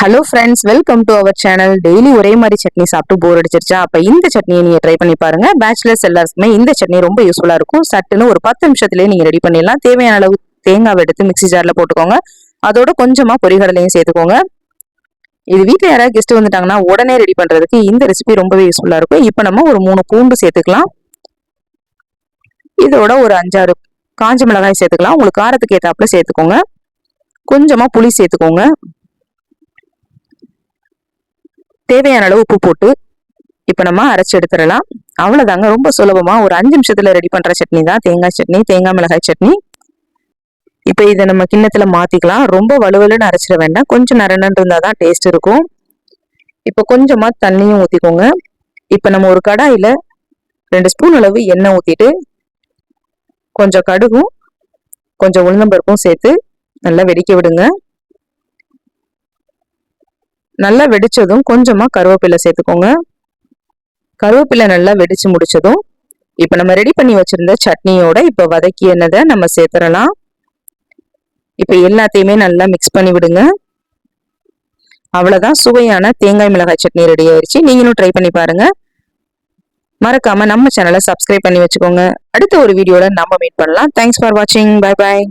Hello friends welcome to our channel daily ஒரே மாதிரி சட்னி சாப்பிட்டு போர் அடிச்சிருச்சா? அப்போ இந்த சட்னியை நீங்கள் ட்ரை பண்ணி பாருங்க. பேச்சுலர்ஸ் எல்லாருக்குமே இந்த சட்னி ரொம்ப யூஸ்ஃபுல்லாக இருக்கும். சட்டுன்னு ஒரு பத்து நிமிஷத்துலேயே நீங்கள் ரெடி பண்ணிடலாம். தேவையான அளவு தேங்காய் எடுத்து மிக்ஸி ஜாரில் போட்டுக்கோங்க. அதோட கொஞ்சமாக பொரிகடலையும் சேர்த்துக்கோங்க. இது வீட்டில் யாராவது கெஸ்ட் வந்துட்டாங்கன்னா உடனே ரெடி பண்ணுறதுக்கு இந்த ரெசிபி ரொம்பவே யூஸ்ஃபுல்லாக இருக்கும். இப்போ நம்ம ஒரு மூணு பூண்டு சேர்த்துக்கலாம். இதோட ஒரு அஞ்சாறு காஞ்ச மிளகாய் சேர்த்துக்கலாம். உங்களுக்கு காரத்துக்கு ஏற்றாப்புல சேர்த்துக்கோங்க. கொஞ்சமாக புளி சேர்த்துக்கோங்க. தேவையான அளவு உப்பு போட்டு இப்போ நம்ம அரைச்சி எடுத்துடலாம். அவ்வளோதாங்க ரொம்ப சுலபமாக ஒரு அஞ்சு நிமிஷத்தில் ரெடி பண்ணுற சட்னி தான். தேங்காய் சட்னி தேங்காய் மிளகாய் சட்னி. இப்போ இதை நம்ம கிண்ணத்தில் மாற்றிக்கலாம் ரொம்ப வலுவலுன்னு அரைச்சிட வேண்டாம். கொஞ்சம் நரண்டு இருந்தால் தான் டேஸ்ட் இருக்கும். இப்போ கொஞ்சமாக தண்ணியும் ஊற்றிக்கோங்க இப்போ நம்ம ஒரு கடாயில் ரெண்டு ஸ்பூன் அளவு எண்ணெய் ஊற்றிட்டு கொஞ்சம் கடுகும் கொஞ்சம் உளுந்தம்பருப்பும் சேர்த்து நல்லா வெடிக்க விடுங்க. நல்லா வெடிச்சதும் கொஞ்சமாக கருவேப்பிலை சேர்த்துக்கோங்க. கருவேப்பிலை நல்லா வெடிச்சு முடிச்சதும் இப்போ நம்ம ரெடி பண்ணி வச்சுருந்த சட்னியோட இப்போ வதக்கி என்னதை நம்ம சேர்த்துடலாம். இப்போ எல்லாத்தையுமே நல்லா மிக்ஸ் பண்ணி விடுங்க. அவ்வளோதான் சுவையான தேங்காய் மிளகாய் சட்னி ரெடி ஆயிடுச்சு நீங்களும் ட்ரை பண்ணி பாருங்கள் மறக்காமல் நம்ம சேனலை சப்ஸ்கிரைப் பண்ணி வச்சுக்கோங்க. அடுத்த ஒரு வீடியோவில் நம்ம மீட் பண்ணலாம். தேங்க்ஸ் ஃபார் வாட்சிங் பை பாய்